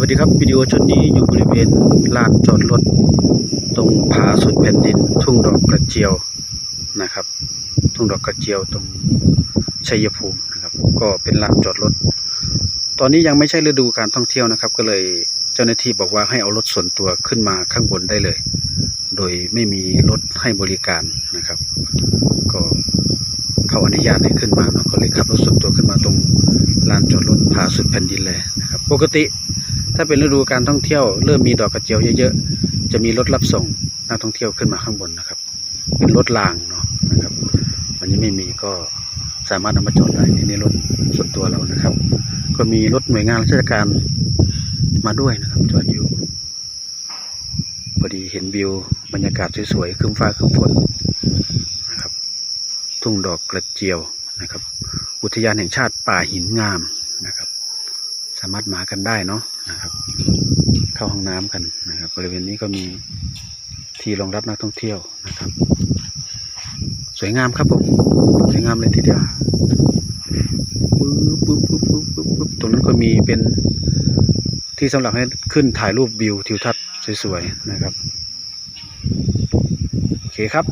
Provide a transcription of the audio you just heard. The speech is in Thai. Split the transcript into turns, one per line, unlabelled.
วัสดีครับวิดีโอชุดนี้อยู่บริเวณลานจอดรถ ตรงผาสุดแผ่นดิน ทุ่งดอกกระเจียวนะครับ ทุ่งดอกกระเจียวตรงชัยภูมินะครับ ก็เป็นลานจอดรถ ตอนนี้ยังไม่ใช่ฤดูการท่องเที่ยวนะครับ ก็เลยเจ้าหน้าที่บอกว่าให้เอารถส่วนตัวขึ้นมาข้างบนได้เลย โดยไม่มีรถให้บริการนะครับ ก็เขาอนุญาตให้ขึ้นมาเนาะก็เลยขับรถส่วนตัวขึ้นมาตรงลานจอดรถผาสุดแผ่นดินเลยนะครับ ปกติ ถ้าเป็นฤดูการท่องเที่ยวเริ่มมีดอกกระเจียวเยอะๆ จะมีรถรับส่งนักท่องเที่ยวขึ้นมาข้างบนนะครับ เป็นรถรางเนาะนะครับ วันนี้ไม่มีก็สามารถนำมาจอดได้ในรถส่วนตัวเรานะครับ ก็มีรถหน่วยงานราชการมาด้วยนะครับจอดอยู่พอดีเห็นวิวบรรยากาศสวยๆครึ้มฟ้าครึ้มฝนนะครับ ทุ่งดอกกระเจียวนะครับ อุทยานแห่งชาติป่าหินงามนะครับ สามารถมากันได้เนาะนะครับ เข้าห้องน้ำกันนะครับ บริเวณนี้ก็มีที่รองรับนักท่องเที่ยวนะครับ สวยงามครับผมสวยงามเลยทีเดียวปึ๊บปึ๊บปึ๊บปึ๊บปึ๊บปึ๊บตรงนั้นก็มีเป็นที่สำหรับให้ขึ้นถ่ายรูปวิวทิวทัศน์สวยๆนะครับ โอเคครับ